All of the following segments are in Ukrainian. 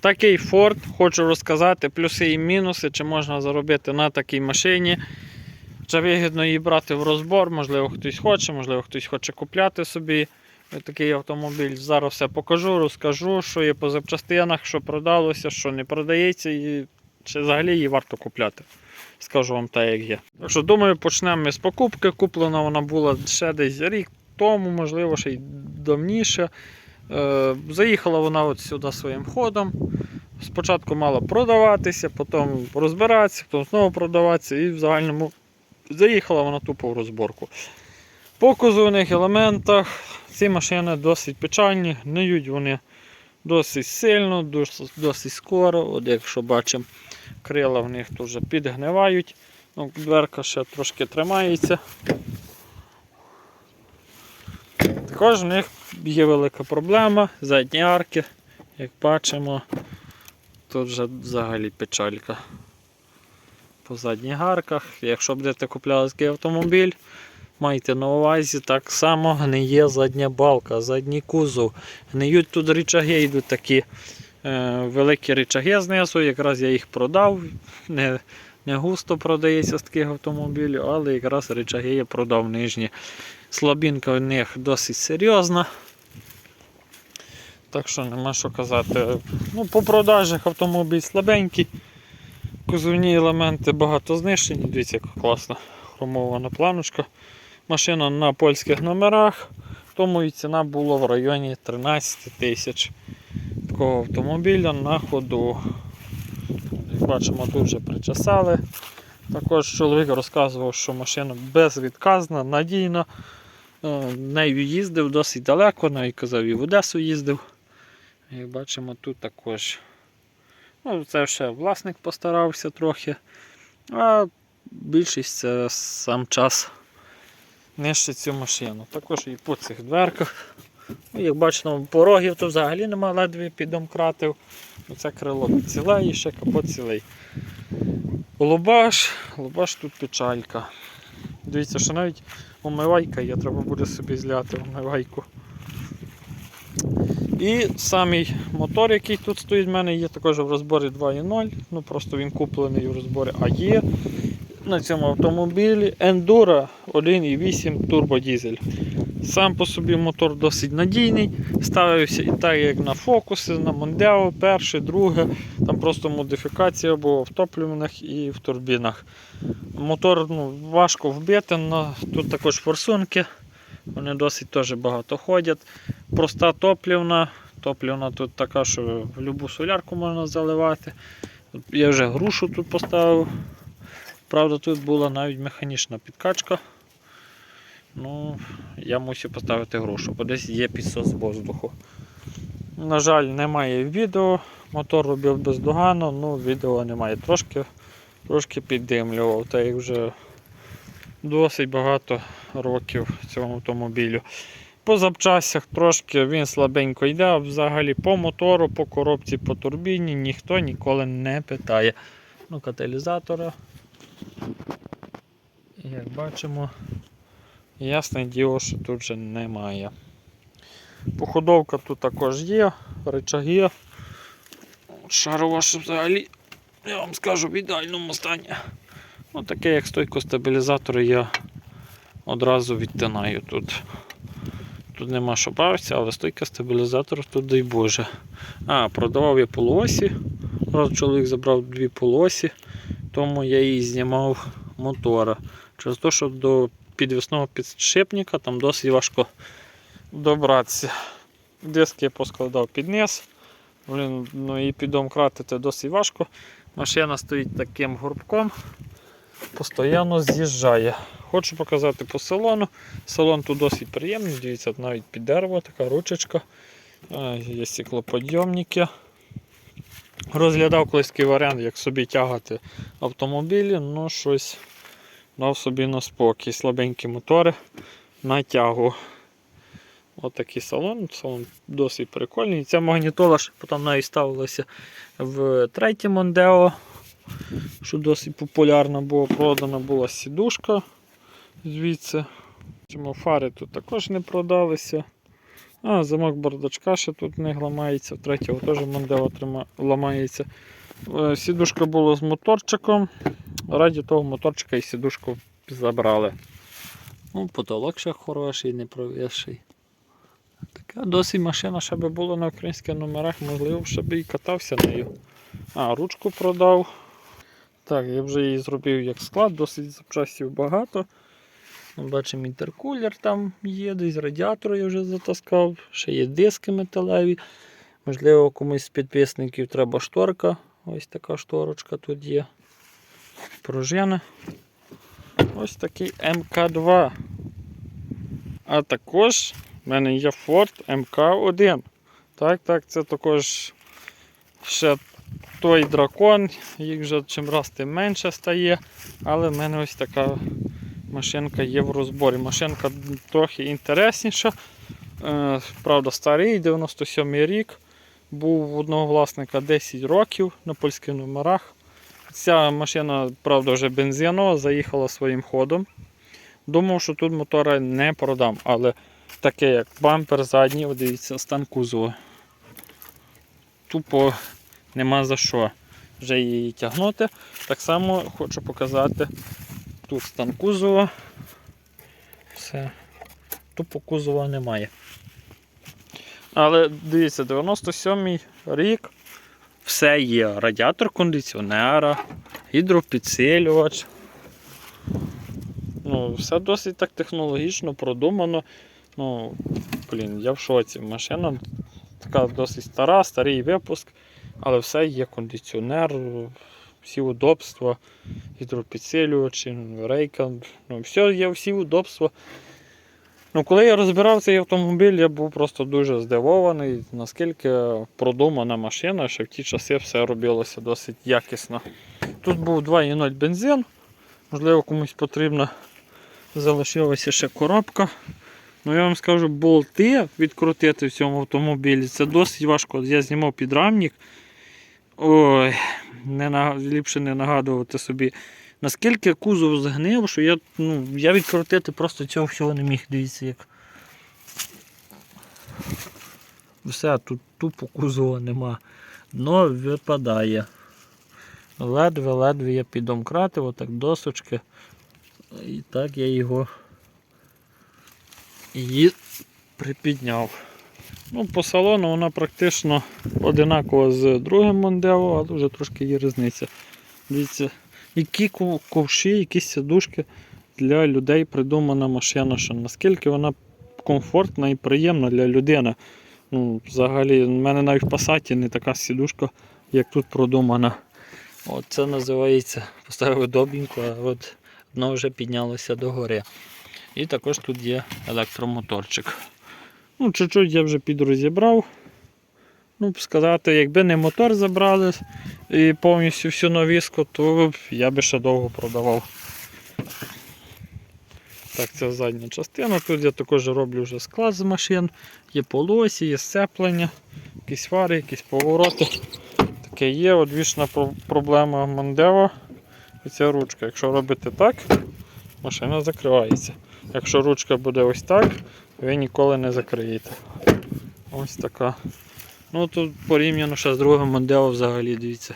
Такий Ford, хочу розказати плюси і мінуси, чи можна заробити на такій машині. Чи вигідно її брати в розбор, можливо, хтось хоче, можливо, хтось хоче купляти собі такий автомобіль. Зараз все покажу, розкажу, що є по запчастинах, що продалося, що не продається, і чи взагалі її варто купляти. Скажу вам так, як є. Так що, думаю, почнемо ми з покупки. Куплена вона була ще десь рік тому, можливо, ще й давніше. Е, Заїхала вона от сюди своїм ходом. Спочатку мала продаватися, потім розбиратися, потім знову продаватися і в загальному заїхала вона тупо в розборку. По кузовних елементах ці машини досить печальні, гниють вони досить сильно, досить, скоро. От якщо бачимо, крила в них вже підгнивають. Ну, дверка ще трошки тримається. Також в них є велика проблема, задні арки, як бачимо, тут вже взагалі печалька. По задніх арках. Якщо будете купляти такий автомобіль, майте на увазі, так само гниє задня балка, задній кузов. Гниють тут рычаги, йдуть такі е, великі рычаги знизу, якраз я їх продав. Не, не густо продається з таких автомобілів, але якраз рычаги я продав нижні. Слабінка в них досить серйозна. Так що нема що казати. Ну, по продажах автомобіль слабенький. Кузовні елементи багато знищені. Дивіться, яка класна хромована планочка. Машина на польських номерах, тому і ціна була в районі 13 тисяч такого автомобіля на ходу. Як бачимо, тут вже причесали. Також чоловік розказував, що машина безвідказна, надійна. Е, Нею їздив досить далеко, навіть казав і в Одесу їздив. Як бачимо, тут також. Ну, це ще власник постарався трохи. А більшість це сам час нищить цю машину. Також і по цих дверках. Ну, як бачимо, порогів то взагалі нема, ледве підомкратив. Оце крило ціле і ще капот цілий. Лобаш, лобаш тут печалька. Дивіться, що навіть омивайка є, треба буде собі зляти омивайку. І самий мотор, який тут стоїть, в мене є також в розборі 2.0. Ну просто він куплений в розборі АЄ. На цьому автомобілі Enduro 1.8 турбодізель. Сам по собі мотор досить надійний. Ставився і так, як на фокуси, на Мондео, перше, друге. Там просто модифікація була в топливних і в турбінах. Мотор ну, важко вбити, але тут також форсунки. Вони досить теж багато ходять. Проста топлівна. Топлівна тут така, що в будь-яку солярку можна заливати. Я вже грушу тут поставив. Правда, тут була навіть механічна підкачка. Ну, я мусив поставити грушу, бо десь є підсос воздуху. На жаль, немає відео. Мотор робив бездоганно, ну відео немає. Трошки, трошки піддимлював, та як вже досить багато років цьому автомобілю. По запчастях трошки він слабенько йде, а взагалі по мотору, по коробці, по турбіні ніхто ніколи не питає. Ну, каталізатора. Як бачимо, ясне діло, що тут вже немає. Походовка тут також є, рычаги. Шарова що взагалі, я вам скажу, в ідеальному стані. Ну, таке як стойку стабілізатора я одразу відтинаю тут. Тут нема що бавитися, але стойка стабілізатора тут дай Боже. А, продавав я полуосі. Раз чоловік забрав дві полуосі, тому я її знімав мотора. Через те, що до підвісного підшипника там досить важко добратися. Диски я поскладав під низ. Блін, ну і підомкратити досить важко. Машина стоїть таким горбком, постійно з'їжджає. Хочу показати по салону. Салон тут досить приємний, дивіться, навіть під дерево, така ручечка. Е, Є стеклоподйомники. Розглядав колись такий варіант, як собі тягати автомобілі, ну щось дав собі на спокій. Слабенькі мотори на тягу. Ось такий салон. Салон досить прикольний. Ця магнітола ж потім навіть ставилася в третій Мондео, що досить популярна була, продана була сідушка звідси. Чому фари тут також не продалися. А, замок бардачка ще тут них ламається, в третього теж Мондео ламається. Е, Сідушка була з моторчиком. Раді того моторчика і сідушку забрали. Ну, потолок ще хороший, не провісший. Така досить машина ще би була на українських номерах, можливо, ще би і катався нею. А, ручку продав. Так, я вже її зробив як склад, досить запчастів багато. Бачимо інтеркулер там є, десь радіатор я вже затаскав, ще є диски металеві. Можливо, комусь з підписників треба шторка. Ось така шторочка тут є. Пружина. Ось такий МК2. А також в мене є Ford МК1. Так, так, це також ще той дракон, їх вже чим раз тим менше стає. Але в мене ось така машинка є в розборі. Машинка трохи інтересніша. Е, Правда, старий, 97 рік. Був в одного власника 10 років на польських номерах. Ця машина, правда, вже бензинова, заїхала своїм ходом. Думав, що тут мотора не продам, але таке як бампер задній, дивіться, стан кузова. Тупо нема за що вже її тягнути. Так само хочу показати тут стан кузова. Все. Тупо кузова немає. Але дивіться, 97-й рік все є. Радіатор кондиціонера, гідропідсилювач. Ну, все досить так технологічно продумано. Ну, блін, я в шоці. Машина така досить стара, старий випуск, але все є кондиціонер, всі удобства, гідропідсилювачі, рейка, ну, все є всі удобства. Ну, коли я розбирав цей автомобіль, я був просто дуже здивований, наскільки продумана машина, що в ті часи все робилося досить якісно. Тут був 2,0 бензин, можливо, комусь потрібна залишилася ще коробка. Ну, я вам скажу, болти відкрутити в цьому автомобілі це досить важко. Я знімав підрамник. Ой, не, на- ліпше не нагадувати собі. Наскільки кузов згнив, що я, ну, я відкрутити просто цього всього не міг. Дивіться, як. Все, тут тупо кузова нема. Дно випадає. Ледве-ледве я підомкратив, отак досочки. І так я його її припідняв. Ну, по салону вона практично одинакова з другим Мондео, але вже трошки є різниця. Дивіться, які ковші, якісь сідушки для людей придумана машина, що наскільки вона комфортна і приємна для людини. Ну, взагалі, в мене навіть в Passat не така сідушка, як тут продумана. От це називається, поставив добінку, а от дно вже піднялося догори. І також тут є електромоторчик. Ну, чуть-чуть я вже підрозібрав. Ну, сказати, якби не мотор забрали і повністю всю навіску, то я би ще довго продавав. Так, це задня частина. Тут я також роблю вже склад з машин. Є полосі, є сцеплення, якісь фари, якісь повороти. Таке є. Одвічна про- проблема Мондео. Оця ручка. Якщо робити так, машина закривається. Якщо ручка буде ось так, ви ніколи не закриєте. Ось така. Ну тут порівняно ще з другим Мондео взагалі дивіться,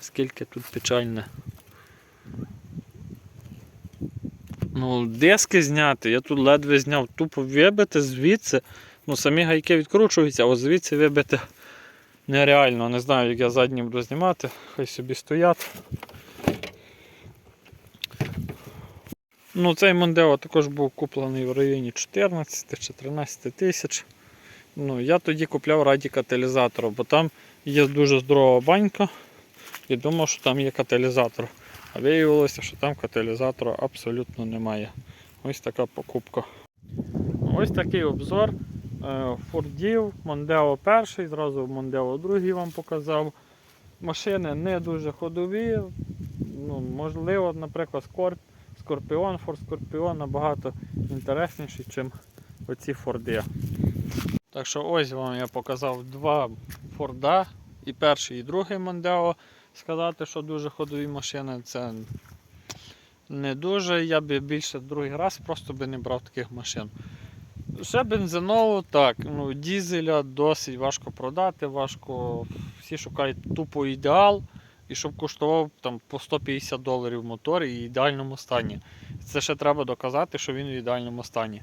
наскільки тут печальне. Ну, диски зняти, я тут ледве зняв, тупо вибити звідси. Ну, самі гайки відкручуються, а от звідси вибити нереально. Не знаю, як я задні буду знімати, хай собі стоять. Ну, цей Мондео також був куплений в районі 14 чи 13 тисяч. Ну, я тоді купляв раді каталізатора, бо там є дуже здорова банька і думав, що там є каталізатор. А виявилося, що там каталізатора абсолютно немає. Ось така покупка. Ось такий обзор е, Фордів, Мондео перший, зразу Мондео другий вам показав. Машини не дуже ходові. Ну, можливо, наприклад, Скорп, Скорпіон, Форд Скорпіон набагато інтересніший, ніж оці Форди. Так що ось вам я показав два Форда, і перший, і другий Мондео. Сказати, що дуже ходові машини, це не дуже. Я би більше другий раз просто би не брав таких машин. Ще бензинову, так, ну, дізеля досить важко продати, важко. Всі шукають тупо ідеал, і щоб коштував там, по 150 доларів мотор і в ідеальному стані. Це ще треба доказати, що він в ідеальному стані.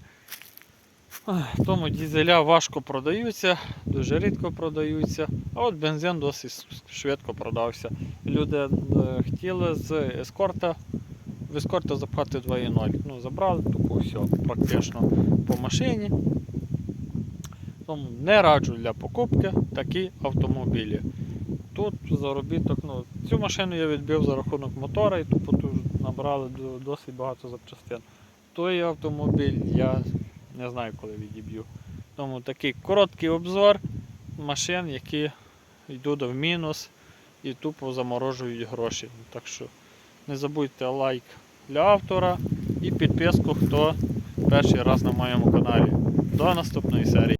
Тому дізеля важко продаються, дуже рідко продаються, а от бензин досить швидко продався. Люди е, хотіли з ескорта, в ескорта запхати 2.0. Ну, забрали, тупо все, практично по машині. Тому не раджу для покупки такі автомобілі. Тут заробіток, ну, цю машину я відбив за рахунок мотора і тупо тут набрали досить багато запчастин. Той автомобіль я не знаю, коли відіб'ю. Тому такий короткий обзор машин, які йдуть в мінус і тупо заморожують гроші. Так що не забудьте лайк для автора і підписку, хто перший раз на моєму каналі. До наступної серії.